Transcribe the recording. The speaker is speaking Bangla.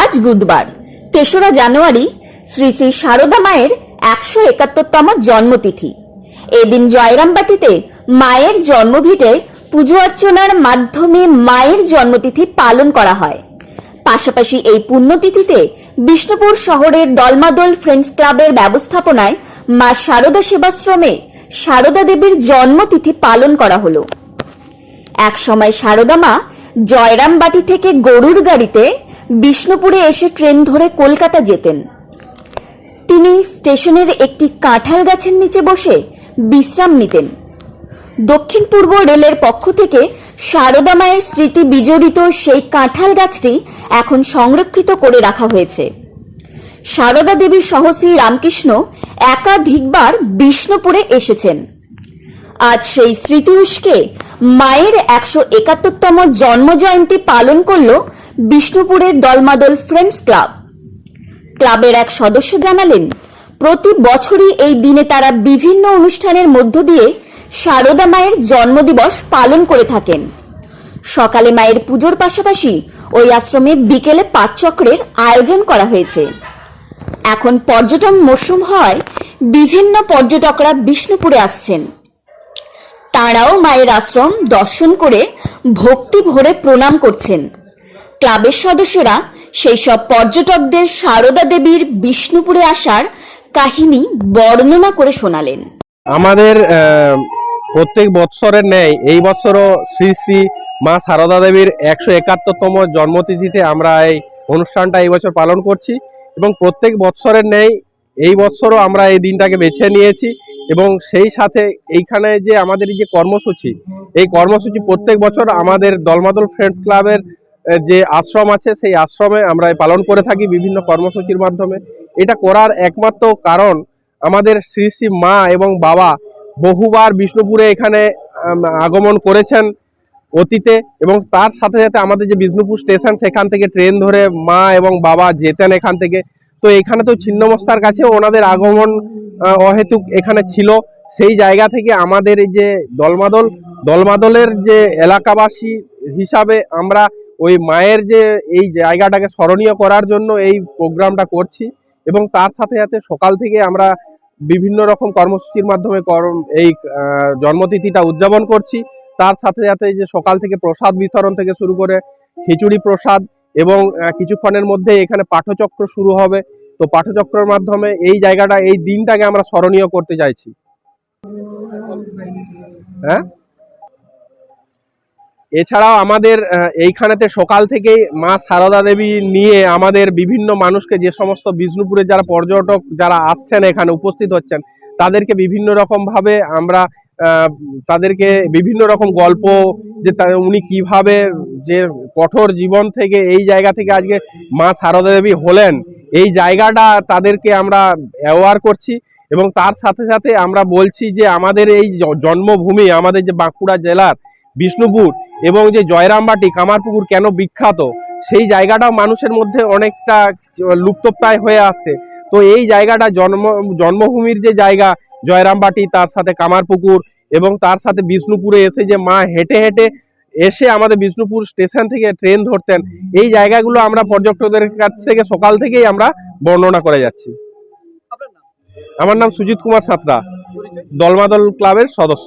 আজ বুধবার, তেসরা জানুয়ারি, শ্রী শ্রী সারদা মায়ের একশো একাত্তরতম জন্মতিথি। এদিন জয়রামবাটিতে মায়ের জন্মভিটে পুজো অর্চনার মাধ্যমে মায়ের জন্মতিথি পালন করা হয়। পাশাপাশি এই পুণ্যতিথিতে বিষ্ণুপুর শহরের দলমাদল ফ্রেন্ডস ক্লাবের ব্যবস্থাপনায় মা সারদা সেবাশ্রমে সারদা দেবীর জন্মতিথি পালন করা হলো। এক সময় সারদা মা জয়রামবাটি থেকে গরুর গাড়িতে বিষ্ণুপুরে এসে ট্রেন ধরে কলকাতা যেতেন। তিনি স্টেশনের একটি কাঁঠাল গাছের নিচে বসে বিশ্রাম নিতেন। দক্ষিণ পূর্ব রেলের পক্ষ থেকে সারদা মায়ের স্মৃতি বিজড়িত সেই কাঁঠাল গাছটি এখন সংরক্ষিত করে রাখা হয়েছে। সারদা দেবীর সহ শ্রী রামকৃষ্ণ একাধিকবার বিষ্ণুপুরে এসেছেন। আজ সেই স্মৃতি উস্কে মায়ের একশো একাত্তরতম জন্মজয়ন্তী পালন করল বিষ্ণুপুরের দলমাদল ফ্রেন্ডস ক্লাব। ক্লাবের এক সদস্য জানালেন, প্রতি বছরই এই দিনে তারা বিভিন্ন অনুষ্ঠানের মধ্য দিয়ে সারদা মায়ের জন্মদিবস পালন করে থাকেন। সকালে মায়ের পুজোর পাশাপাশি ওই আশ্রমে বিকেলে পাঁচ চক্রের আয়োজন করা হয়েছে। এখন পর্যটন মরশুম হওয়ায় বিভিন্ন পর্যটকরা বিষ্ণুপুরে আসছেন। তারাও মায়ের আশ্রম দর্শন করে ভক্তি ভরে প্রণাম করছেন। ক্লাবের সদস্যরা সেই সব পর্যটকদের সারদা দেবীর বিষ্ণুপুরে আসার কাহিনী বর্ণনা করে শোনালেন। আমাদের প্রত্যেক বৎসরের ন্যায় এই বছরও শ্রী শ্রী মা সারদা দেবীর একশো একাত্তরতম জন্মতিথিতে আমরা এই অনুষ্ঠানটা এই বছর পালন করছি এবং প্রত্যেক বৎসরের ন্যায় এই বছরও আমরা এই দিনটাকে বেছে নিয়েছি এবং সেই সাথে এইখানে যে আমাদের এই যে কর্মসূচি, এই কর্মসূচি প্রত্যেক বছর আমাদের দলমাদল ফ্রেন্ডস ক্লাবের যে আশ্রম আছে, সেই আশ্রমে আমরা পালন করে থাকি বিভিন্ন কর্মসূচির মাধ্যমে। এটা করার একমাত্র কারণ আমাদের শ্রী শ্রী মা এবং বাবা বহুবার বিষ্ণুপুরে এখানে আগমন করেছেন অতীতে এবং তার সাথে সাথে আমাদের যে বিষ্ণুপুর স্টেশন, সেখান থেকে ট্রেন ধরে মা এবং বাবা যেতেন এখান থেকে। তো এখানে তো ছিন্নমস্তার কাছে ওনাদের আগমন অহেতুক এখানে ছিল। সেই জায়গা থেকে আমাদের এই যে দলমাদল, দলমাদলের যে এলাকাবাসী হিসাবে আমরা ওই মায়ের যে এই জায়গাটাকে স্মরণীয় করার জন্য এই প্রোগ্রামটা করছি এবং তার সাথে সাথে সকাল থেকে আমরা বিভিন্ন রকম কর্মসূচির মাধ্যমে এই জন্মতিথিটা উদযাপন করছি। তার সাথে সাথে যে সকাল থেকে প্রসাদ বিতরণ থেকে শুরু করে খিচুড়ি প্রসাদ এবং কিছুক্ষণের মধ্যে এখানে পাঠচক্র শুরু হবে। তো পাঠচক্রের মাধ্যমে এই জায়গাটা, এই দিনটাকে আমরা স্মরণীয় করতে চাইছি। হ্যাঁ? এছাড়াও আমাদের এইখানেতে সকাল থেকেই মা সারদা দেবী নিয়ে আমাদের বিভিন্ন মানুষকে যে সমস্ত বিষ্ণুপুরে যারা পর্যটক যারা আসছেন এখানে উপস্থিত হচ্ছেন, তাদেরকে বিভিন্ন রকম ভাবে আমরা তাদেরকে বিভিন্ন রকম গল্প যে উনি কীভাবে যে কঠোর জীবন থেকে এই জায়গা থেকে আজকে মা সারদা দেবী হলেন, এই জায়গাটা তাদেরকে আমরা অ্যাওয়ার করছি এবং তার সাথে সাথে আমরা বলছি যে আমাদের এই জন্মভূমি আমাদের যে বাঁকুড়া জেলার বিষ্ণুপুর এবং যে জয়রামবাটি কামারপুকুর কেন বিখ্যাত সেই জায়গাটাও মানুষের মধ্যে অনেকটা লুপ্তপ্রায় হয়ে আসছে তো এই জায়গাটা জন্ম জন্মভূমির যে জায়গা জয়রামবাটি তার সাথে কামারপুকুর এবং তার সাথে বিষ্ণুপুরে এসে যে মা হেঁটে হেঁটে এসে আমাদের বিষ্ণুপুর স্টেশন থেকে ট্রেন ধরতেন এই জায়গাগুলো আমরা পর্যটকদের কাছ থেকে সকাল থেকেই আমরা বর্ণনা করে যাচ্ছি। আমার নাম সুজিত কুমার সাঁতরা দলমাদল ক্লাবের সদস্য।